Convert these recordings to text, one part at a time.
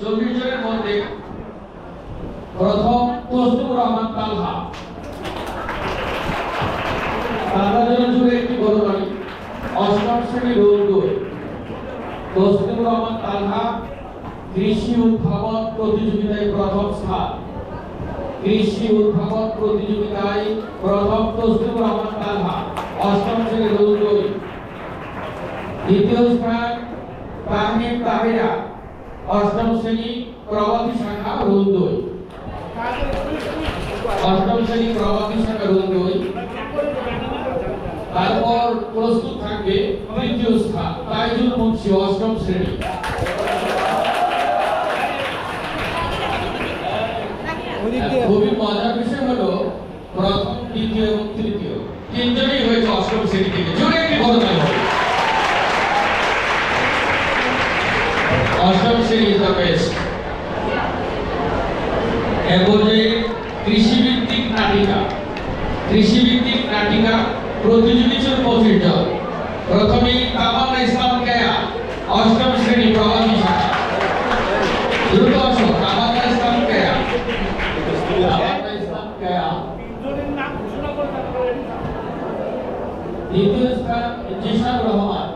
চল্লিশ জনের মধ্যে প্রথম তসলিমুর রহমান তালহা। তালহা জনের একটি গরুবাড়ি অষ্টম শ্রেণি রোল দুই তসলিমুর রহমান তালহা কৃষি উদ্ভাবন প্রতিযোগিতায় প্রথম স্থান। কৃষি উদ্ভাবন প্রতিযোগিতায় প্রথম রহমান তালহা অষ্টম দ্বিতীয় স্থান তাহমিদ তাহিরা। অষ্টম শ্রেণি প্রগতি শাখা রোল অষ্টম শ্রেণি প্রগতি শাখা রোল তারপর প্রস্তুত থাকবে তৃতীয় স্থান, তাইজুল মুন্সি, অষ্টম শ্রেণি। খুবই মজার বিষয় হলো, প্রথম, দ্বিতীয় এবং তৃতীয়। তিনজনই হয়েছে অষ্টম শ্রেণি থেকে। জোরে একটি বড় অষ্টম শ্রেণি দ্য বেস্ট এরপরে কৃষিভিত্তিক নাটিকা। কৃষিভিত্তিক নাটিকা প্রতিযোগী ছিল পঁচিশ জন প্রথমে তামান্না ইসলাম কেয়া, অষ্টম শ্রেণি প্রবাসী দ্বিতীয় স্থান জিশান রহমান।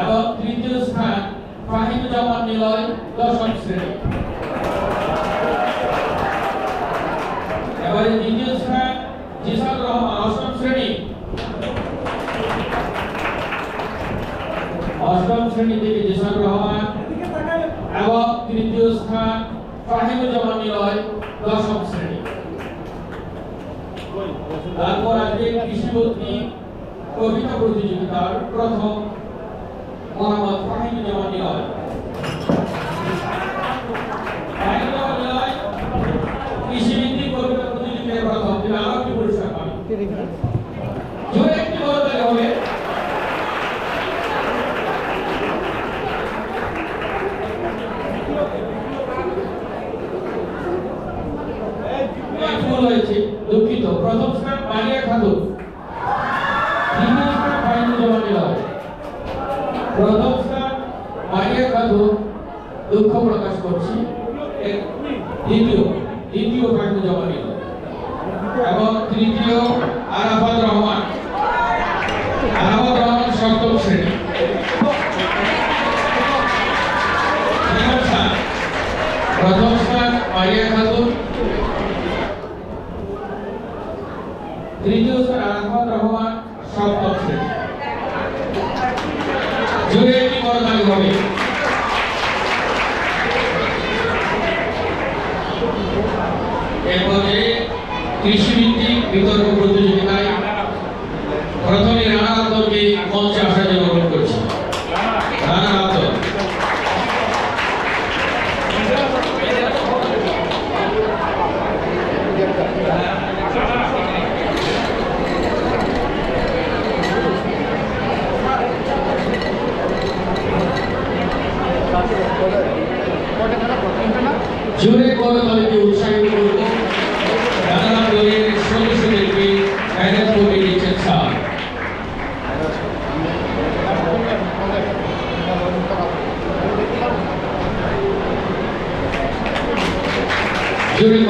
এবং তৃতীয় স্থান ফাহিমুজ্জামান নিলয় দশম শ্রেণি। এবারে দ্বিতীয় স্থান জিসান রহমান অষ্টম শ্রেণি। অষ্টম শ্রেণি থেকে জিসান রহমান এবং তৃতীয় স্থান ফাহিমুজ্জামান নিলয় দশম শ্রেণি। তারপর আসবে কৃষিবর্তী কবিতা প্রতিযোগিতার প্রথম দুঃখিত প্রথম স্থান মারিয়া খাতুন দ্বিতীয় স্থান ফাইনুজ্জামান নিলয় স্থান মারিয়া খাতুন দুঃখ প্রকাশ করছি। দ্বিতীয় দ্বিতীয় ফাইনুজ্জামান নিলয় এবং তৃতীয়, আরাফাত রহমান। আরাফাত রহমান সপ্তম শ্রেণি। প্রথম স্থান মারিয়া খাতুন তৃতীয় স্থান আরাফাত রহমান সপ্তম শ্রেণি জুড়ে একটি বড় তালি হবে এরপরে কৃষিভিত্তিক বিতর্ক প্রতিযোগিতায় প্রথমে রানা আব্দুলকে মঞ্চে ಯೂನಿಟ್ ಕೋಲಕಾಲಿಗೆ ಉತ್ಸಾಹಿಸಿಕೊಂಡು ಯಾರಾಗಲಿ ಶ್ರಮಿಸಬೇಕು ಕಾರ್ಯಕ್ರಮಕ್ಕೆ ಚರ್ಚ ಯೂನಿಟ್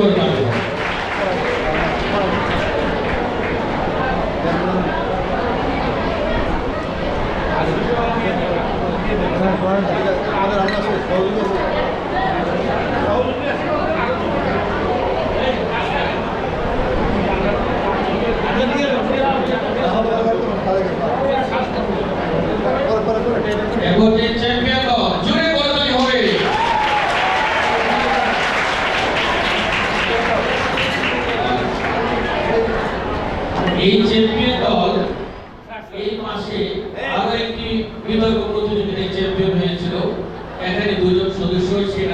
এই চ্যাম্পিয়ন দল এই মাসে আরও একটি বিতর্ক প্রতিযোগিতায় চ্যাম্পিয়ন হয়েছিল। এখানে দুজন সদস্য সেটাতে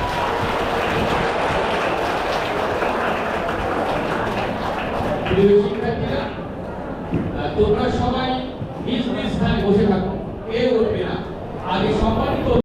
তোমরা সবাই